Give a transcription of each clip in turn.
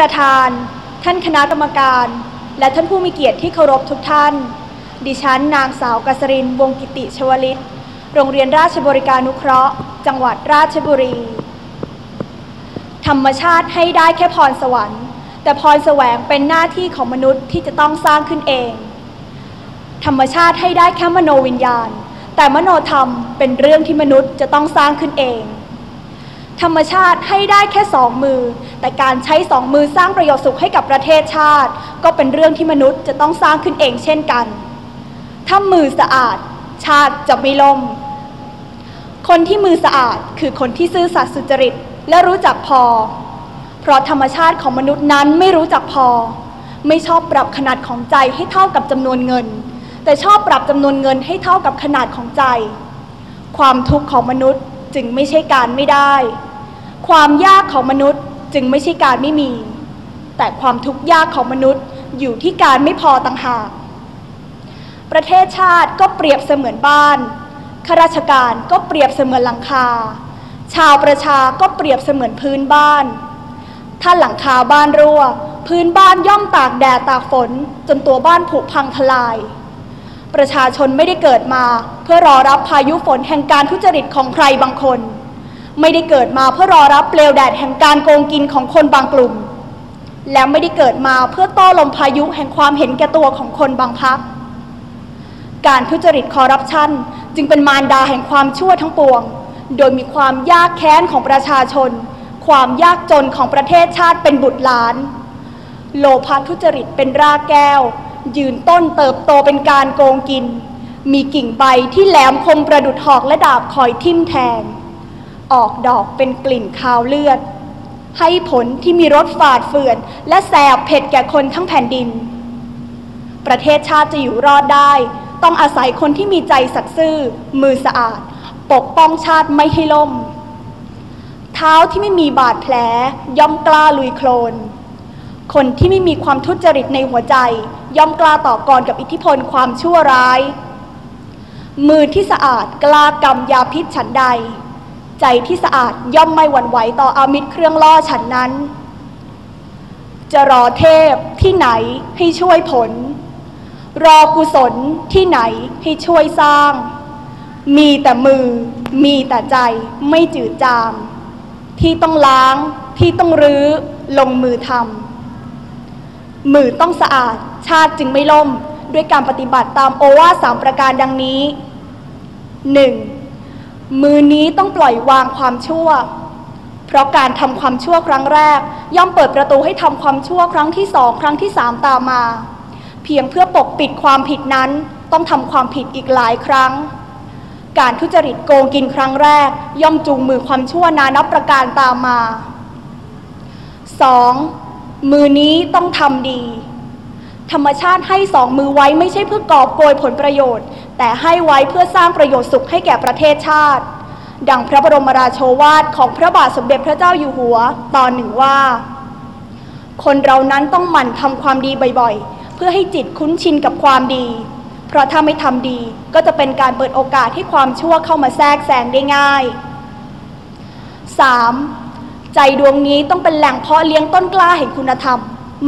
ประธาน ท่านคณะกรรมการ และท่านผู้มีเกียรติที่เคารพทุกท่าน ดิฉันนางสาวกษริน วงกิติชวลิต โรงเรียนราชบริการนุเคราะห์ จังหวัดราชบุรี ธรรมชาติให้ได้แค่พรสวรรค์ แต่พรแสวงเป็นหน้าที่ของมนุษย์ที่จะต้องสร้างขึ้นเอง ธรรมชาติให้ได้แค่มโนวิญญาณ แต่มโนธรรมเป็นเรื่องที่มนุษย์จะต้องสร้างขึ้นเอง ธรรมชาติให้ได้แค่สองมือ แต่การใช้สองมือสร้างประโยชน์สุขให้กับประเทศชาติ ก็เป็นเรื่องที่มนุษย์จะต้องสร้างขึ้นเองเช่นกัน ถ้ามือสะอาด ชาติจะไม่ล่ม คนที่มือสะอาดคือคนที่ซื่อสัตย์สุจริตและรู้จักพอ เพราะธรรมชาติของมนุษย์นั้นไม่รู้จักพอ ไม่ชอบปรับขนาดของใจให้เท่ากับจำนวนเงิน แต่ชอบปรับจำนวนเงินให้เท่ากับขนาดของใจ ความทุกข์ของมนุษย์จึงไม่ใช่การไม่ได้ ความยากของมนุษย์จึงไม่ใช่การไม่มี แต่ความทุกข์ยากของมนุษย์อยู่ที่การไม่พอต่างหาก ประเทศชาติก็เปรียบเสมือนบ้านข้าราชการก็เปรียบเสมือนหลังคา ชาวประชาก็เปรียบเสมือนพื้นบ้าน ถ้าหลังคาบ้านรั่ว พื้นบ้านย่อมตากแดดตากฝน จนตัวบ้านผุพังทลาย ประชาชนไม่ได้เกิดมา เพื่อรอรับพายุฝนแห่งการทุจริตของใครบางคน ไม่ได้เกิดมาเพื่อรอรับเปลวแดดแห่งการโกงกินของคนบางกลุ่ม และไม่ได้เกิดมาเพื่อต้อลมพายุแห่งความเห็นแก่ตัวของคนบางพัก การทุจริตคอร์รัปชันจึงเป็นมารดาแห่งความชั่วทั้งปวง โดยมีความยากแค้นของประชาชน ความยากจนของประเทศชาติเป็นบุตรหลาน โลภะทุจริตเป็นรากแก้ว ยืนต้นเติบโตเป็นการโกงกิน มีกิ่งใบที่แหลมคมประดุดหอกและดาบคอยทิ่มแทง ออกดอกเป็นกลิ่นคาวเลือด ให้ผลที่มีรสฝาดเฟื่อน และแสบเผ็ดแก่คนทั้งแผ่นดิน ประเทศชาติจะอยู่รอดได้ ต้องอาศัยคนที่มีใจสัตย์ซื่อ มือสะอาด ปกป้องชาติไม่ให้ล่ม เท้าที่ไม่มีบาดแผลย่อมกล้าลุยโคลน คนที่ไม่มีความทุจริตในหัวใจ ย่อมกล้าต่อกรกับอิทธิพลความชั่วร้าย มือที่สะอาดกล้ากำยาพิษฉันใด ใจที่สะอาดย่อมไม่หวั่นไหวต่ออามิตรเครื่องล่อฉันนั้น จะรอเทพที่ไหนให้ช่วยผล รอกุศลที่ไหนให้ช่วยสร้าง มีแต่มือ มีแต่ใจไม่จืดจาง ที่ต้องล้างที่ต้องรื้อลงมือทำมือต้องสะอาดชาติจึงไม่ล่ม ด้วยการปฏิบัติตามโอวาสามประการดังนี้ 1. มือนี้ต้องปล่อยวางความชั่ว เพราะการทำความชั่วครั้งแรก ย่อมเปิดประตูให้ทำความชั่วครั้งที่สองครั้งที่สามตามมา เพียงเพื่อปกปิดความผิดนั้นต้องทำความผิดอีกหลายครั้ง การทุจริตโกงกินครั้งแรก ย่อมจูงมือความชั่วนานับประการตามมา 2. มือนี้ต้องทำดี ธรรมชาติให้สองมือไว้ไม่ใช่เพื่อกอบโกยผลประโยชน์ แต่ให้ไว้เพื่อสร้างประโยชน์สุขให้แก่ประเทศชาติ ดังพระบรมราโชวาทของพระบาทสมเด็จพระเจ้าอยู่หัว ตอนหนึ่งว่า คนเรานั้นต้องหมั่นทำความดีบ่อยๆ เพื่อให้จิตคุ้นชินกับความดี เพราะถ้าไม่ทำดีก็จะเป็นการเปิดโอกาสให้ความชั่วเข้ามาแทรกแซงได้ง่าย 3. ใจดวงนี้ต้องเป็นแหล่งเพาะเลี้ยงต้นกล้าแห่งคุณธรรม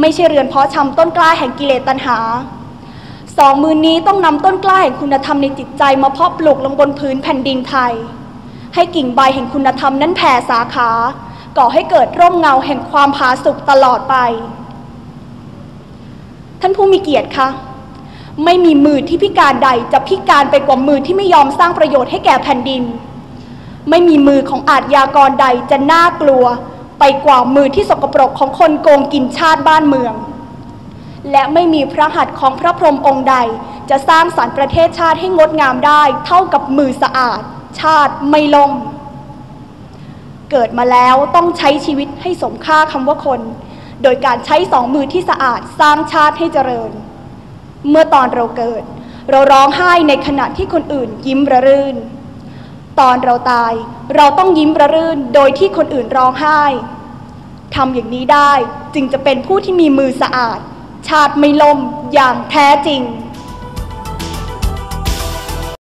ไม่ใช่เรือนเพาะชำต้นกล้าแห่งกิเลสตัณหา สองมือนี้ต้องนำต้นกล้าแห่งคุณธรรมในจิตใจมาเพาะปลูกลงบนพื้นแผ่นดินไทย ให้กิ่งใบแห่งคุณธรรมนั้นแผ่สาขา ก่อให้เกิดร่มเงาแห่งความผาสุกตลอดไป ท่านผู้มีเกียรติคะไม่มีมือที่พิการใดจะพิการไปกว่ามือที่ไม่ยอมสร้างประโยชน์ให้แก่แผ่นดิน ไม่มีมือของอาชญากรใดจะน่ากลัว ไปกว่ามือที่สกปรกของคนโกงกินชาติบ้านเมือง และไม่มีพระหัตถ์ของพระพรหมองค์ใด จะสร้างสรรค์ประเทศชาติให้งดงามได้ เท่ากับมือสะอาด ชาติไม่ล่ม เกิดมาแล้วต้องใช้ชีวิตให้สมค่าคำว่าคน โดยการใช้สองมือที่สะอาดสร้างชาติให้เจริญ เมื่อตอนเราเกิด เราร้องไห้ในขณะที่คนอื่นยิ้มระรื่น ตอนเราตายเราต้องยิ้มระรื่นโดยที่คนอื่นร้องไห้ทำอย่างนี้ได้จึงจะเป็นผู้ที่มีมือสะอาด ชาติไม่ล่มอย่างแท้จริง